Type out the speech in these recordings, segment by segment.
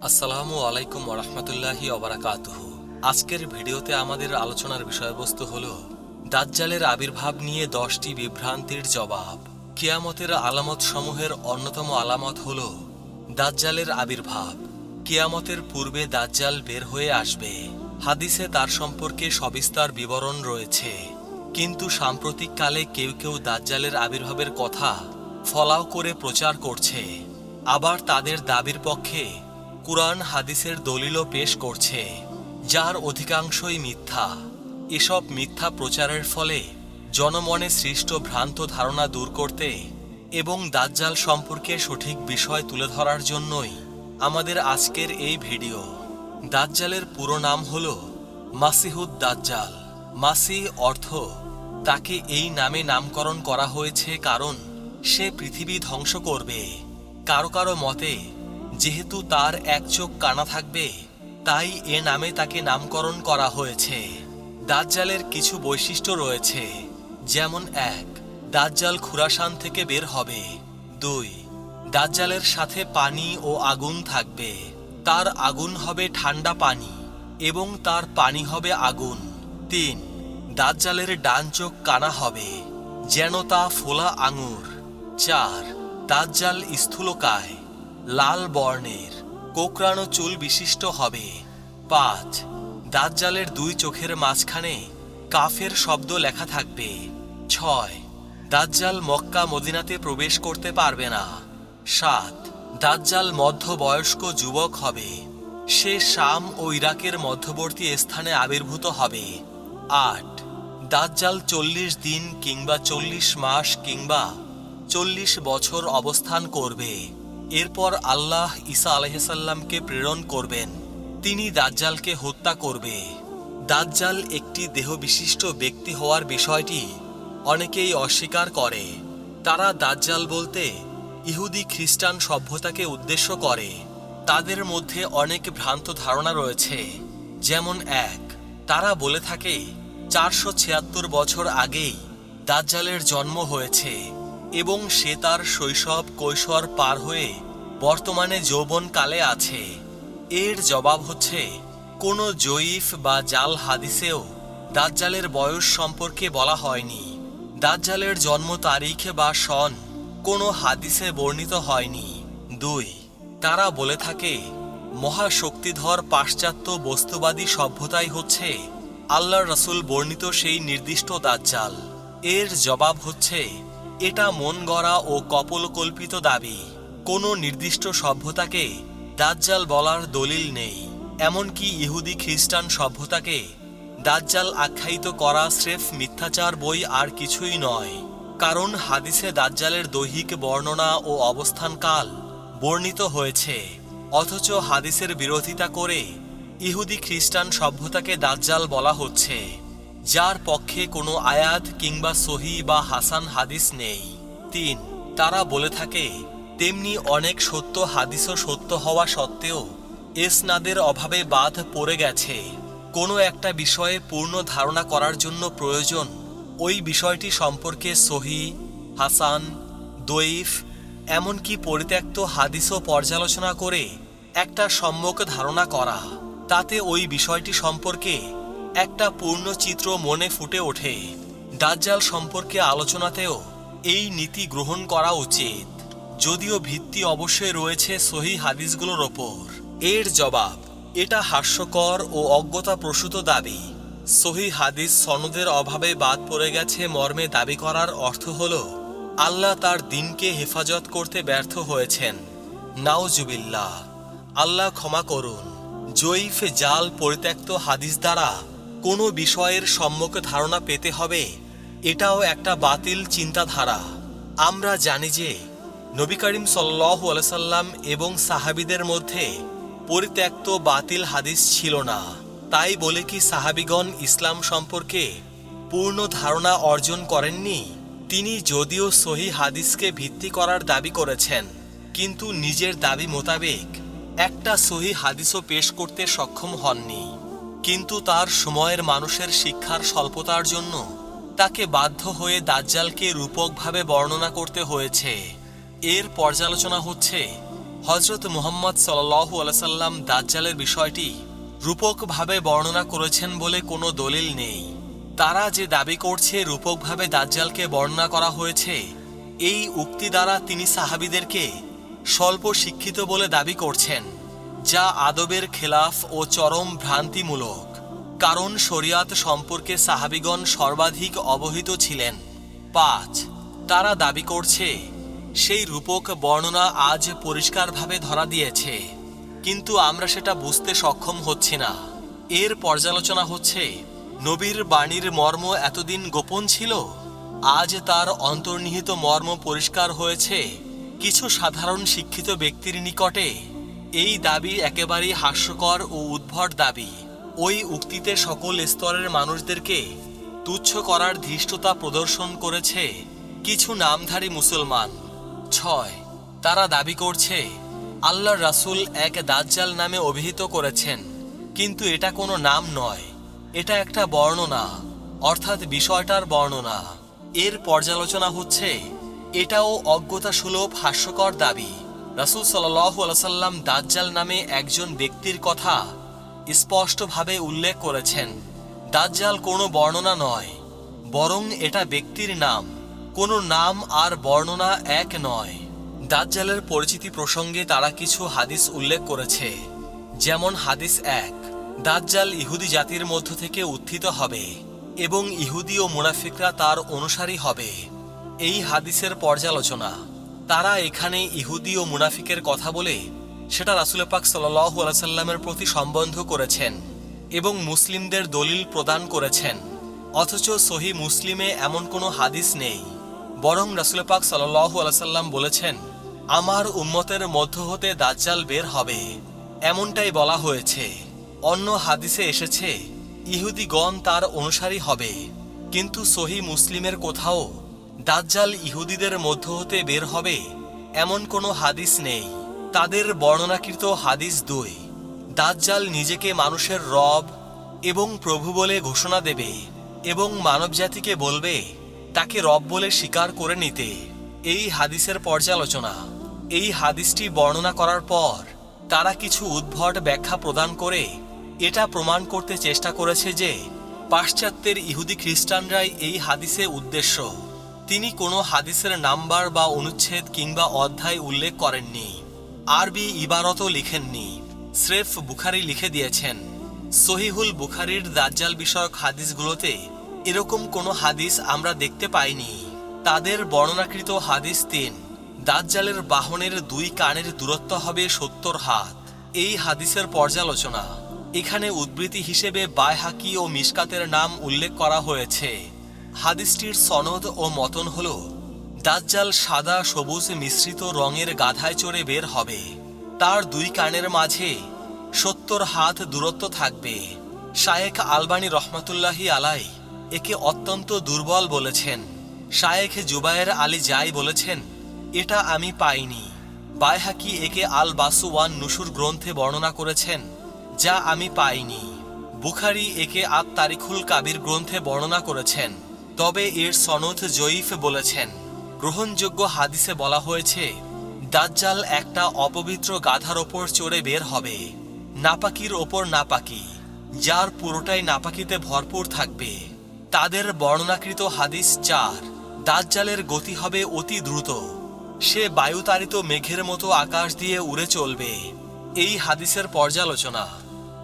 আসসালামু আলাইকুম ওরহমতুল্লাহি অবরাকাতুহ আজকের ভিডিওতে আমাদের আলোচনার বিষয়বস্তু হল, দাজ্জালের আবির্ভাব নিয়ে দশটি বিভ্রান্তির জবাব। কিয়ামতের আলামত সমূহের অন্যতম আলামত হল, দাজ্জালের আবির্ভাব। কিয়ামতের পূর্বে দাজ্জাল বের হয়ে আসবে। হাদিসে তার সম্পর্কে সবিস্তার বিবরণ রয়েছে। কিন্তু সাম্প্রতিককালে কেউ কেউ দাজ্জালের আবির্ভাবের কথা ফলাও করে প্রচার করছে। আবার তাদের দাবির পক্ষে কুরআন হাদিসের দলিলও পেশ করছে, যার অধিকাংশই মিথ্যা। এসব মিথ্যা প্রচারের ফলে জনমনে সৃষ্ট ভ্রান্ত ধারণা দূর করতে এবং দাজ্জাল সম্পর্কে সঠিক বিষয় তুলে ধরার জন্যই আমাদের আজকের এই ভিডিও। দাজ্জালের পুরো নাম হল মাসিহুদ দাজ্জাল। মাসি অর্থ তাকে এই নামে নামকরণ করা হয়েছে কারণ সে পৃথিবী ধ্বংস করবে। কারও কারও মতে যেহেতু তার এক চোখ কানা থাকবে, তাই এ নামে তাকে নামকরণ করা হয়েছে। দাজ্জালের কিছু বৈশিষ্ট্য রয়েছে, যেমন এক, দাজ্জাল খুরাসান থেকে বের হবে। দুই, দাজ্জালের সাথে পানি ও আগুন থাকবে। তার আগুন হবে ঠান্ডা পানি এবং তার পানি হবে আগুন। তিন, দাজ্জালের ডান চোখ কানা হবে, যেন তা ফোলা আঙুর। চার, দাজ্জাল স্থূলকায়। লাল বর্ণের কোকড়ানো চুল বিশিষ্ট হবে। পাঁচ দাজ্জালের দুই চোখের মাঝখানে কাফের শব্দ লেখা থাকবে। ছয় দাজ্জাল মক্কা মদিনাতে প্রবেশ করতে পারবে না। সাত দাজ্জাল মধ্যবয়স্ক যুবক হবে। সে শাম ও ইরাকের মধ্যবর্তী স্থানে আবির্ভূত হবে। আট দাজ্জাল চল্লিশ দিন কিংবা চল্লিশ মাস কিংবা চল্লিশ বছর অবস্থান করবে। এরপর আল্লাহ ঈসা আলহিসাল্লামকে প্রেরণ করবেন। তিনি দাজ্জালকে হত্যা করবে। দাজ্জাল একটি দেহবিশিষ্ট ব্যক্তি হওয়ার বিষয়টি অনেকেই অস্বীকার করে। তারা দাজ্জাল বলতে ইহুদি খ্রিস্টান সভ্যতাকে উদ্দেশ্য করে। তাদের মধ্যে অনেক ভ্রান্ত ধারণা রয়েছে। যেমন এক, তারা বলে থাকে, চারশো ছিয়াত্তর বছর আগেই দাজ্জালের জন্ম হয়েছে। এবং সে তার শৈশব কৈশোর পার হয়ে বর্তমানে যৌবনকালে আছে। এর জবাব হচ্ছে, কোনো জয়ীফ বা জাল হাদিসেও দাজ্জালের বয়স সম্পর্কে বলা হয়নি। দাজ্জালের জন্ম তারিখ বা সন কোনো হাদিসে বর্ণিত হয়নি। দুই, তারা বলে থাকে, মহাশক্তিধর পাশ্চাত্য বস্তুবাদী সভ্যতাই হচ্ছে আল্লাহ রসুল বর্ণিত সেই নির্দিষ্ট দাজ্জাল। এর জবাব হচ্ছে এটা মন গড়া ও কপলকল্পিত দাবি। কোনো নির্দিষ্ট সভ্যতাকে দাজ্জাল বলার দলিল নেই। এমনকি ইহুদি খ্রিস্টান সভ্যতাকে দাজ্জাল আখ্যায়িত করা স্রেফ মিথ্যাচার বই আর কিছুই নয়। কারণ হাদিসে দাজ্জালের দৈহিক বর্ণনা ও অবস্থানকাল বর্ণিত হয়েছে। অথচ হাদিসের বিরোধিতা করে ইহুদি খ্রিস্টান সভ্যতাকে দাজ্জাল বলা হচ্ছে। যার পক্ষে কোনো আয়াত কিংবা সহি বা হাসান হাদিস নেই। তিন, তারা বলে থাকে, তেমনি অনেক সত্য হাদিসও সত্য হওয়া সত্ত্বেও এসনাদের অভাবে বাদ পড়ে গেছে। কোনো একটা বিষয়ে পূর্ণ ধারণা করার জন্য প্রয়োজন। ওই বিষয়টি সম্পর্কে সহি, হাসান দইফ এমনকি পরিত্যক্ত হাদিসও পর্যালোচনা করে একটা সম্যক ধারণা করা। তাতে ওই বিষয়টি সম্পর্কে একটা পূর্ণ চিত্র মনে ফুটে ওঠে। দাজ্জাল সম্পর্কে আলোচনাতেও এই নীতি গ্রহণ করা উচিত। যদিও ভিত্তি অবশ্যই রয়েছে সহি হাদিসগুলোর ওপর। এর জবাব, এটা হাস্যকর ও অজ্ঞতা প্রসূত দাবি। সহি হাদিস সনদের অভাবে বাদ পড়ে গেছে মর্মে দাবি করার অর্থ হল, আল্লাহ তার দিনকে হেফাজত করতে ব্যর্থ হয়েছেন। নাওজুবিল্লাহ আল্লাহ ক্ষমা করুন। জয়ীফ জাল পরিত্যক্ত হাদিস দ্বারা কোনো বিষয়ের সম্যক ধারণা পেতে হবে, এটাও একটা বাতিল চিন্তাধারা। আমরা জানি যে, নবী করিম সাল্লাহ আলসাল্লাম এবং সাহাবিদের মধ্যে পরিত্যক্ত বাতিল হাদিস ছিল না। তাই বলে কি সাহাবিগণ ইসলাম সম্পর্কে পূর্ণ ধারণা অর্জন করেননি? তিনি যদিও সহি হাদিসকে ভিত্তি করার দাবি করেছেন, কিন্তু নিজের দাবি মোতাবেক একটা সহি হাদিসও পেশ করতে সক্ষম হননি। কিন্তু তার সময়ের মানুষের শিক্ষার স্বল্পতার জন্য তাকে বাধ্য হয়ে দাজ্জালকে রূপকভাবে বর্ণনা করতে হয়েছে। এর পর্যালোচনা হচ্ছে হজরত মুহাম্মদ সাল্লাহু আলাইসাল্লাম দাজ্জালের বিষয়টি রূপকভাবে বর্ণনা করেছেন বলে কোনো দলিল নেই। তারা যে দাবি করছে রূপকভাবে দাজ্জালকে বর্ণনা করা হয়েছে, এই উক্তি দ্বারা তিনি সাহাবিদেরকে স্বল্প শিক্ষিত বলে দাবি করছেন। যা আদবের খেলাফ ও চরম ভ্রান্তিমূলক। কারণ শরিয়াত সম্পর্কে সাহাবিগণ সর্বাধিক অবহিত ছিলেন। পাঁচ, তারা দাবি করছে, সেই রূপক বর্ণনা আজ পরিষ্কারভাবে ধরা দিয়েছে। কিন্তু আমরা সেটা বুঝতে সক্ষম হচ্ছি না। এর পর্যালোচনা হচ্ছে, নবীর বাণীর মর্ম এতদিন গোপন ছিল? আজ তার অন্তর্নিহিত মর্ম পরিষ্কার হয়েছে। কিছু সাধারণ শিক্ষিত ব্যক্তির নিকটে এই দাবি একেবারেই হাস্যকর ও উদ্ভট দাবি। ওই উক্তিতে সকল স্তরের মানুষদেরকে তুচ্ছ করার ধৃষ্টতা প্রদর্শন করেছে কিছু নামধারী মুসলমান। ছয়, তারা দাবি করছে আল্লাহ রাসূল এক দাজ্জাল নামে অভিহিত করেছেন। কিন্তু এটা কোনো নাম নয়, এটা একটা বর্ণনা, অর্থাৎ বিষয়টার বর্ণনা। এর পর্যালোচনা হচ্ছে, এটাও অজ্ঞতা সুলভ হাস্যকর দাবি। রাসূল সাল্লাম দাজ্জাল নামে একজন ব্যক্তির কথা স্পষ্টভাবে উল্লেখ করেছেন। দাজ্জাল কোনো বর্ণনা নয়, বরং এটা ব্যক্তির নাম। কোনো নাম আর বর্ণনা এক নয়। দাজ্জালের পরিচিতি প্রসঙ্গে তারা কিছু হাদিস উল্লেখ করেছে, যেমন হাদিস এক, দাজ্জাল ইহুদি জাতির মধ্য থেকে উত্থিত হবে এবং ইহুদি ও মুনাফিকরা তার অনুসারী হবে। এই হাদিসের পর্যালোচনা। তারা এখানে ইহুদি ও মুনাফিকের কথা বলে সেটা রাসুল পাক সাল্লাহু আলাইসাল্লামের প্রতি সম্বন্ধ করেছেন এবং মুসলিমদের দলিল প্রদান করেছেন। অথচ সহি মুসলিমে এমন কোনো হাদিস নেই। বরং রাসুল পাক সাল্লাহু আলাইসাল্লাম বলেছেন, আমার উম্মতের মধ্য হতে দাজ্জাল বের হবে। এমনটাই বলা হয়েছে। অন্য হাদিসে এসেছে, ইহুদিগণ তার অনুসারী হবে। কিন্তু সহি মুসলিমের কোথাও দাজ্জাল ইহুদিদের মধ্য হতে বের হবে, এমন কোনো হাদিস নেই। তাদের বর্ণনাকৃত হাদিস দুই, দাজ্জাল নিজেকে মানুষের রব এবং প্রভু বলে ঘোষণা দেবে এবং মানবজাতিকে বলবে, তাকে রব বলে স্বীকার করে নিতে। এই হাদিসের পর্যালোচনা, এই হাদিসটি বর্ণনা করার পর তারা কিছু উদ্ভট ব্যাখ্যা প্রদান করে এটা প্রমাণ করতে চেষ্টা করেছে যে পাশ্চাত্যের ইহুদি খ্রিস্টানরাই এই হাদিসে উদ্দেশ্য। তিনি কোনো হাদিসের নাম্বার বা অনুচ্ছেদ কিংবা অধ্যায় উল্লেখ করেননি। আরবি ইবারতও লিখেননি। স্রেফ বুখারি লিখে দিয়েছেন, সহিহুল বুখারির দাজ্জাল বিষয়ক হাদিসগুলোতে এরকম কোনো হাদিস আমরা দেখতে পাইনি। তাদের বর্ণনাকৃত হাদিস তিন, দাজ্জালের বাহনের দুই কানের দূরত্ব হবে সত্তর হাত। এই হাদিসের পর্যালোচনা। এখানে উদ্বৃত্তি হিসেবে বায়হাকি ও মিশকাতের নাম উল্লেখ করা হয়েছে। হাদিসটির সনদ ও মতন হল, দাজ্জাল সাদা সবুজ মিশ্রিত রঙের গাধায় চড়ে বের হবে। তার দুই কানের মাঝে সত্তর হাত দূরত্ব থাকবে। শায়েখ আলবানী রহমতুল্লাহি আলাই একে অত্যন্ত দুর্বল বলেছেন। শায়েখ জুবায়ের আলী জাই বলেছেন, এটা আমি পাইনি। বায়হাকি একে আল বাসুওয়ান নুসুর গ্রন্থে বর্ণনা করেছেন, যা আমি পাইনি। বুখারি একে আত তারিখুল কাবির গ্রন্থে বর্ণনা করেছেন। তবে এর সনদ জয়ীফ বলেছেন। গ্রহণযোগ্য হাদিসে বলা হয়েছে, দাজ্জাল একটা অপবিত্র গাধার ওপর চড়ে বের হবে। নাপাকির ওপর নাপাকি, যার পুরোটাই নাপাকিতে ভরপুর থাকবে। তাদের বর্ণনাকৃত হাদিস চার, দাজ্জালের গতি হবে অতি দ্রুত। সে বায়ুতাড়িত মেঘের মতো আকাশ দিয়ে উড়ে চলবে। এই হাদিসের পর্যালোচনা।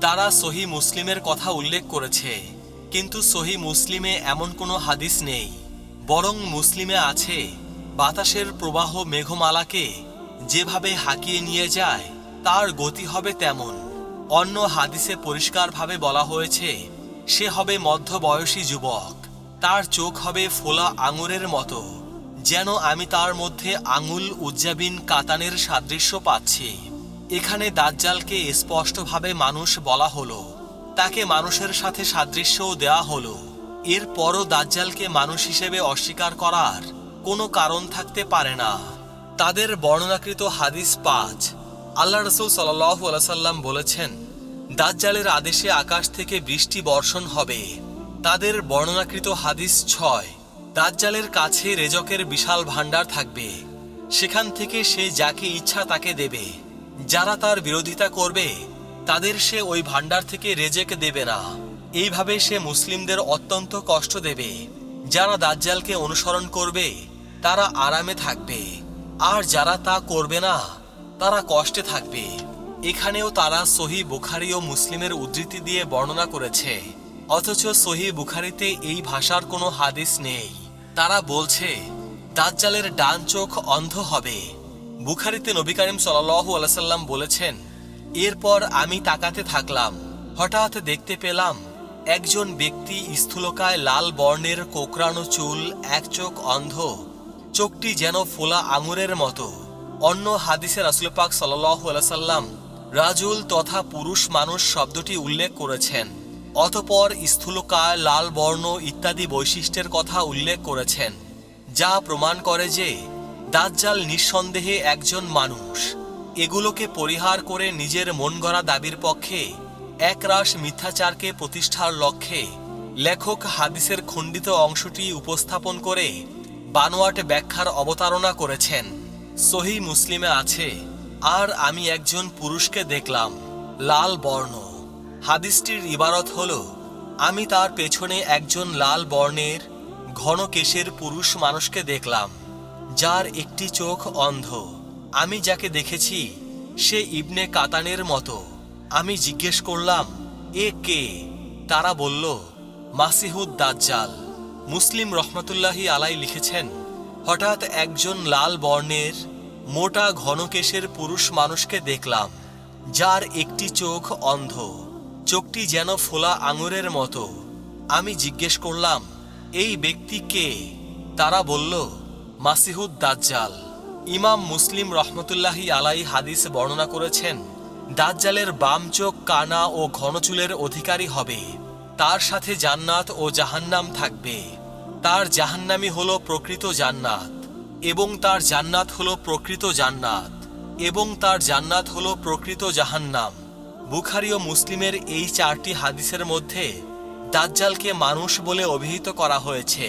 তারা সহি মুসলিমের কথা উল্লেখ করেছে। কিন্তু সহি মুসলিমে এমন কোনো হাদিস নেই। বরং মুসলিমে আছে, বাতাসের প্রবাহ মেঘমালাকে যেভাবে হাঁকিয়ে নিয়ে যায়, তার গতি হবে তেমন। অন্য হাদিসে পরিষ্কারভাবে বলা হয়েছে, সে হবে মধ্যবয়সী যুবক, তার চোখ হবে ফোলা আঙুরের মতো, যেন আমি তার মধ্যে আঙুল উজ্জাবিন কাতানের সাদৃশ্য পাচ্ছি। এখানে দাজ্জালকে স্পষ্টভাবে মানুষ বলা হলো। তাকে মানুষের সাথে সাদৃশ্যও দেওয়া হলো। এরপরও দাজ্জালকে মানুষ হিসেবে অস্বীকার করার কোনো কারণ থাকতে পারে না। তাদের বর্ণনাকৃত হাদিস পাঁচ। আল্লাহ রসুল আলাইসাল্লাম বলেছেন, দাজ্জালের আদেশে আকাশ থেকে বৃষ্টি বর্ষণ হবে। তাদের বর্ণনাকৃত হাদিস ছয়, দাজ্জালের কাছে রেজকের বিশাল ভাণ্ডার থাকবে। সেখান থেকে সে যাকে ইচ্ছা তাকে দেবে। যারা তার বিরোধিতা করবে তাদের সে ওই ভাণ্ডার থেকে রেজেক দেবে না। এইভাবে সে মুসলিমদের অত্যন্ত কষ্ট দেবে। যারা দাজ্জালকে অনুসরণ করবে, তারা আরামে থাকবে। আর যারা তা করবে না, তারা কষ্টে থাকবে। এখানেও তারা সহি বুখারি ও মুসলিমের উদ্ধৃতি দিয়ে বর্ণনা করেছে। অথচ সহি বুখারিতে এই ভাষার কোনো হাদিস নেই। তারা বলছে, দাজ্জালের ডান চোখ অন্ধ হবে। বুখারিতে নবী করিম সাল্লাল্লাহু আলাইহি সাল্লাম বলেছেন এরপর আমি তাকাতে থাকলাম। হঠাৎ দেখতে পেলাম, একজন ব্যক্তি স্থূলকায় লাল বর্ণের কোকরানো চুল এক চোখ অন্ধ, চোখটি যেন ফোলা আঙুরের মতো। অন্য হাদিসে রাসুল পাক সাল্লাল্লাহু সাল্লাম রাজুল তথা পুরুষ মানুষ শব্দটি উল্লেখ করেছেন। অতপর স্থূলকায় লাল বর্ণ ইত্যাদি বৈশিষ্ট্যের কথা উল্লেখ করেছেন, যা প্রমাণ করে যে দাজ্জাল নিঃসন্দেহে একজন মানুষ। এগুলোকে পরিহার করে নিজের মন গড়া দাবির পক্ষে একরাশ মিথ্যাচারকে প্রতিষ্ঠার লক্ষ্যে লেখক হাদিসের খণ্ডিত অংশটি উপস্থাপন করে বানোয়াট ব্যাখ্যার অবতারণা করেছেন। সহি মুসলিমে আছে, আর আমি একজন পুরুষকে দেখলাম, লাল বর্ণ। হাদিসটির ইবারত হল, আমি তার পেছনে একজন লাল বর্ণের ঘন কেশের পুরুষ মানুষকে দেখলাম, যার একটি চোখ অন্ধ। আমি যাকে দেখেছি, সে ইবনে কাতানের মতো। আমি জিজ্ঞেস করলাম, এ কে? তারা বলল, মাসিহুদ দাজ্জাল। মুসলিম রহমতুল্লাহি আলাই লিখেছেন, হঠাৎ একজন লাল বর্ণের মোটা ঘনকেশের পুরুষ মানুষকে দেখলাম, যার একটি চোখ অন্ধ, চোখটি যেন ফোলা আঙুরের মতো। আমি জিজ্ঞেস করলাম, এই ব্যক্তি কে? তারা বলল, মাসিহুদ দাজ্জাল। ইমাম মুসলিম রহমতুল্লাহি আলাই হাদিস বর্ণনা করেছেন, দাজ্জালের বাম চোখ কানা ও ঘনচুলের অধিকারী হবে। তার সাথে জান্নাত ও জাহান্নাম থাকবে। তার জাহান্নামি হল প্রকৃত জান্নাত এবং তার জান্নাত হল প্রকৃত জান্নাত এবং তার জান্নাত হল প্রকৃত জাহান্নাম। বুখারি ও মুসলিমের এই চারটি হাদিসের মধ্যে দাজ্জালকে মানুষ বলে অভিহিত করা হয়েছে।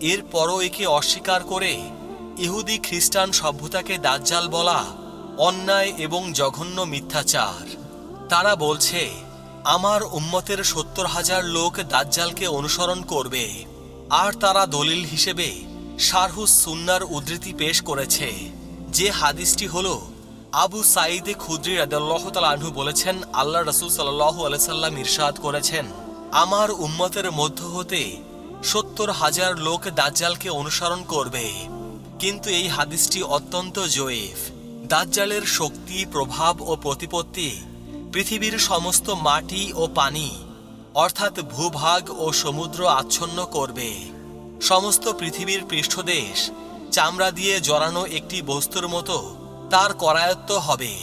এরপরও একে অস্বীকার করে ইহুদি খ্রিস্টান সভ্যতাকে দাজ্জাল বলা অন্যায় এবং জঘন্য মিথ্যাচার। তারা বলছে, আমার উম্মতের সত্তর হাজার লোক দাজ্জালকে অনুসরণ করবে, আর তারা দলিল হিসেবে শারহুস সুন্নার উদ্ধৃতি পেশ করেছে। যে হাদিসটি হল, আবু সাইদে খুদ্রি আনহু বলেছেন, আল্লাহ রসুল সাল্লাহ আলাইসাল্লাম ইরশাদ করেছেন, আমার উম্মতের মধ্য হতে সত্তর হাজার লোক দাজ্জালকে অনুসরণ করবে। কিন্তু এই হাদিসটি অত্যন্ত জয়ীফ। দাজ্জালের শক্তি, প্রভাব ও প্রতিপত্তি, পৃথিবীর সমস্ত মাটি ও পানি, অর্থাৎ ভূভাগ ও সমুদ্র আচ্ছন্ন করবে। সমস্ত পৃথিবীর পৃষ্ঠদেশ চামড়া দিয়ে জড়ানো একটি বস্তুর মতো তার করায়ত্ত হবে।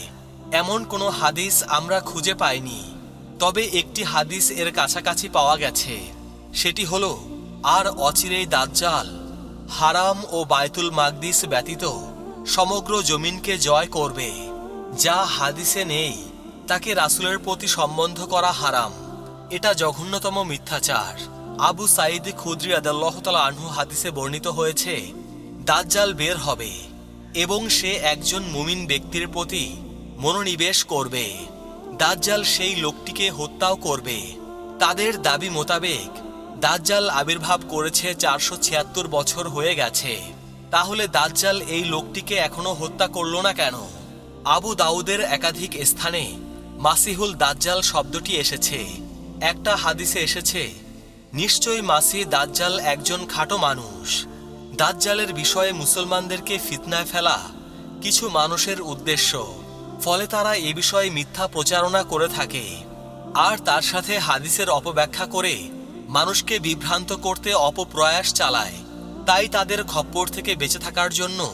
এমন কোনো হাদিস আমরা খুঁজে পাইনি, তবে একটি হাদিস এর কাছাকাছি পাওয়া গেছে। সেটি হলো, আর অচিরেই দাজ্জাল। হারাম ও বায়তুল মাকদিস ব্যতীত সমগ্র জমিনকে জয় করবে। যা হাদিসে নেই, তাকে রাসুলের প্রতি সম্বন্ধ করা হারাম। এটা জঘন্যতম মিথ্যাচার। আবু সাইদ খুদ্রি আদাল্লাহ তালা আনহু হাদিসে বর্ণিত হয়েছে, দাজ্জাল বের হবে এবং সে একজন মুমিন ব্যক্তির প্রতি মনোনিবেশ করবে। দাজ্জাল সেই লোকটিকে হত্যাও করবে। তাদের দাবি মোতাবেক দাজ্জাল আবির্ভাব করেছে চারশো ছিয়াত্তর বছর হয়ে গেছে। তাহলে দাজ্জাল এই লোকটিকে এখনও হত্যা করল না কেন? আবু দাউদের একাধিক স্থানে মাসিহুল দাজ্জাল শব্দটি এসেছে। একটা হাদিসে এসেছে, নিশ্চয়ই মাসি দাজ্জাল একজন খাটো মানুষ। দাজ্জালের বিষয়ে মুসলমানদেরকে ফিতনায় ফেলা কিছু মানুষের উদ্দেশ্য। ফলে তারা এ বিষয়ে মিথ্যা প্রচারণা করে থাকে। আর তার সাথে হাদিসের অপব্যাখ্যা করে মানুষকে বিভ্রান্ত করতে অপপ্রয়াস চালায়। তাই তাদের খপ্পর থেকে বেঁচে থাকার জন্য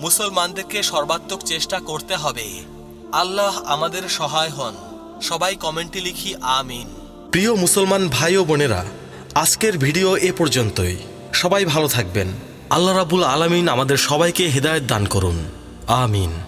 মুসলমানদেরকে সর্বাত্মক চেষ্টা করতে হবে। আল্লাহ আমাদের সহায় হন। সবাই কমেন্টে লিখি, আমিন। প্রিয় মুসলমান ভাই ও বোনেরা, আজকের ভিডিও এ পর্যন্তই। সবাই ভালো থাকবেন। আল্লাহ রাবুল আলামিন আমাদের সবাইকে হেদায়েত দান করুন। আমিন।